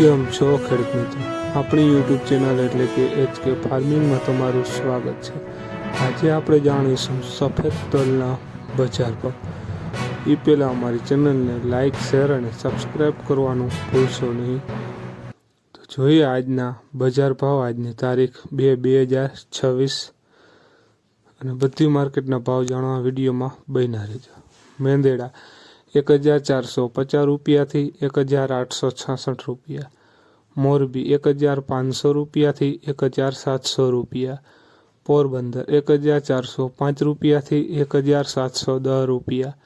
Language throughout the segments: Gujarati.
કેમ છો ખેડૂત મિત્રો આપણી યુટ્યુબ ચેનલ એટલે કે એચ કે ફાર્મિંગમાં તમારું સ્વાગત છે. આજે આપણે જાણીશું સફેદ તલના બજાર ભાવ એ પહેલાં અમારી ચેનલને લાઇક શેર અને સબસ્ક્રાઈબ કરવાનું ભૂલશો નહીં. તો જોઈએ આજના બજાર ભાવ. આજની તારીખ બે બે હજાર છવ્વીસ. અને બધી માર્કેટના ભાવ જાણવા વિડીયોમાં બન્યા રહેજો. મેંદેડા. એક હજાર ચારસો પચાસ રૂપિયાથી એક હજાર આઠસો છાસઠ રૂપિયા મોરબી એક હજાર પાંચસો રૂપિયાથી એક હજાર સાતસો રૂપિયા પોરબંદર એક હજાર ચારસો પાંચ રૂપિયાથી એક હજાર સાતસો દસ રૂપિયા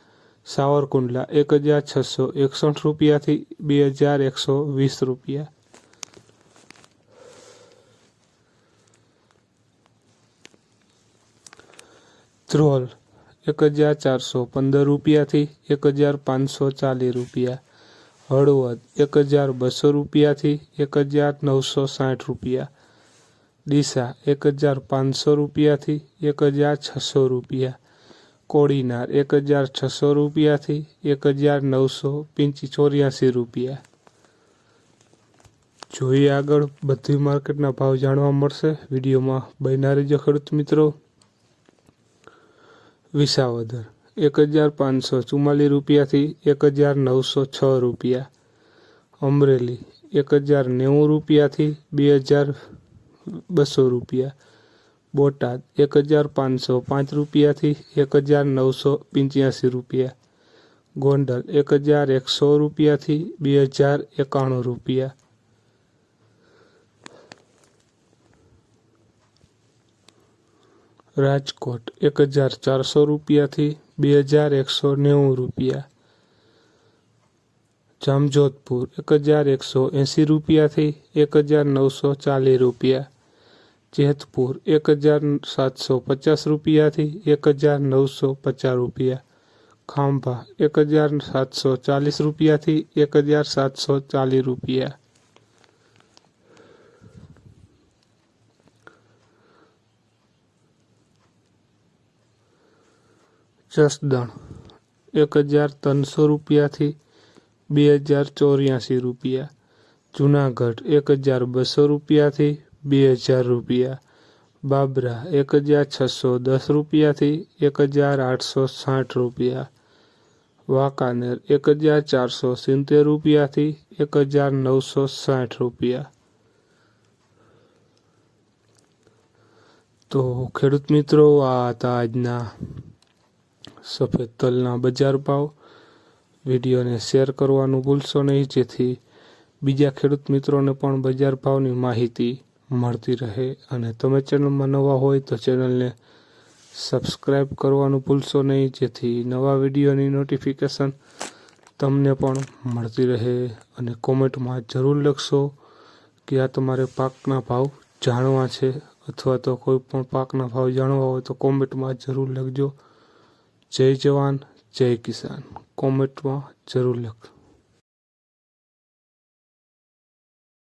સાવરકુંડલા એક હજાર છસો એકસઠ રૂપિયાથી બે હજાર એકસો વીસ રૂપિયા ધ્રોલ એક હજાર ચારસો પંદર રૂપિયાથી એક હજાર પાંચસો ચાલીસ રૂપિયા. હળવદ, એક હજાર બસો રૂપિયાથી એક હજાર નવસો સાઠ રૂપિયા. ડીસા, એક હજાર પાંચસો રૂપિયાથી એક હજાર છસો રૂપિયા. કોડીનાર, એક હજાર છસો રૂપિયાથી એક હજાર નવસો પંચી ચોર્યાસી રૂપિયા. જોઈએ આગળ બધી માર્કેટના ભાવ જાણવા મળશે. વિડીયોમાં બન્યા રહેજો ખેડૂત મિત્રો. વિસાવદર. એક હજાર પાંચસો ચુમ્માલીસ રૂપિયાથી એક હજાર નવસો છ રૂપિયા. અમરેલી એક હજાર નેવું રૂપિયાથી બે હજાર બસો રૂપિયા. બોટાદ એક હજાર પાંચસો પાંચ રૂપિયાથી એક હજાર નવસો પંચ્યાસી રૂપિયા. ગોંડલ એક હજાર એકસો રૂપિયાથી બે હજાર એકાણું રૂપિયા. રાજકોટ એક હજાર ચારસો રૂપિયાથી બે હજાર એકસો નેવું રૂપિયા જામજોધપુર એક હજાર એકસો એંસી રૂપિયાથી એક હજાર નવસો ચાલીસ રૂપિયા જેતપુર એક હજાર સાતસો પચાસ રૂપિયાથી એક હજાર નવસો પચાસ રૂપિયા ખાંભા એક હજાર સાતસો ચાલીસ રૂપિયાથી એક હજાર સાતસો ચાલીસ રૂપિયા જસદણ એક હજાર ત્રણસો રૂપિયાથી બે હજાર ચોર્યાસી રૂપિયા જુનાગઢ એક હજાર બસો રૂપિયાથી બે હજાર રૂપિયા બાબરા એક હજાર છસો દસ રૂપિયાથી એક હજાર આઠસો સાઠ રૂપિયા વાંકાનેર એક હજાર ચારસો સિત્તેર રૂપિયાથી એક હજાર નવસો સાઠ રૂપિયા તો ખેડૂત મિત્રો આ હતા આજના સફેદ તલના બજાર ભાવ. વિડીયોને શેર કરવાનું ભૂલશો નહીં, જેથી બીજા ખેડૂત મિત્રોને પણ બજાર ભાવની માહિતી મળતી રહે. અને તમે ચેનલમાં નવા હોય તો ચેનલને સબસ્ક્રાઈબ કરવાનું ભૂલશો નહીં, જેથી નવા વિડીયોની નોટિફિકેશન તમને પણ મળતી રહે. અને કોમેન્ટમાં જરૂર લખશો કે આ તમારે પાકના ભાવ જાણવા છે, અથવા તો કોઈ પણ પાકના ભાવ જાણવા હોય તો કોમેન્ટમાં જરૂર લખજો. જય જવાન જય કિસાન. કોમેન્ટમાં જરૂર લખ